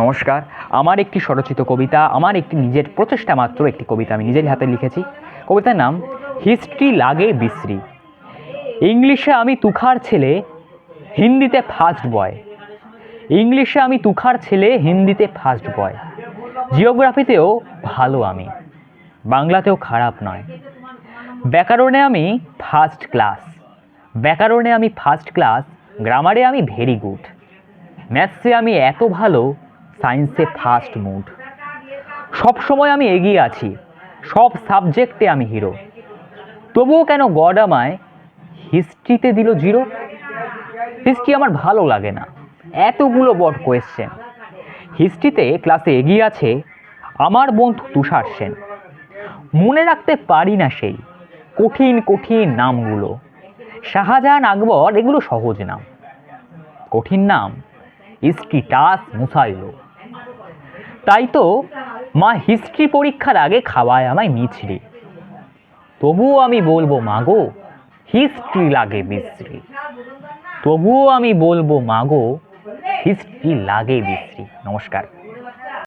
নমস্কার, আমার একটি স্বরচিত কবিতা, আমার একটি নিজের প্রচেষ্টা মাত্র একটি কবিতা আমি নিজের হাতে লিখেছি। কবিতার নাম, হিস্ট্রি লাগে বিশ্রী। ইংলিশে আমি তুখার ছেলে, হিন্দিতে ফার্স্ট বয়। ইংলিশে আমি তুখার ছেলে, হিন্দিতে ফার্স্ট বয়। জিওগ্রাফিতেও ভালো আমি, বাংলাতেও খারাপ নয়। ব্যাকরণে আমি ফার্স্ট ক্লাস। ব্যাকরণে আমি ফার্স্ট ক্লাস, গ্রামারে আমি ভেরি গুড। ম্যাথসে আমি এত ভালো সায়েন্সে ফার্স্ট মুড। সব সময় আমি এগিয়ে আছি, সব সাবজেক্টে আমি হিরো। তবুও কেন গড আমায় হিস্ট্রিতে দিল জিরো? হিস্ট্রি আমার ভালো লাগে না। এতগুলো বড় কোয়েশ্চেন হিস্ট্রিতে ক্লাসে এগিয়ে আছে আমার বন্ধু তুষার সেন। মনে রাখতে পারি না সেই কঠিন কঠিন নামগুলো। শাহজাহান আকবর এগুলো সহজ নাম। কঠিন নাম, ইস্টিটাস মুসাইলো। তাই তো মা হিস্ট্রি পরীক্ষার আগে খাওয়ায় আমায় মিছরি। তবুও আমি বলব মাগো হিস্ট্রি লাগে বিশ্রী তবুও আমি বলব মাগো হিস্ট্রি লাগে বিশ্রী নমস্কার।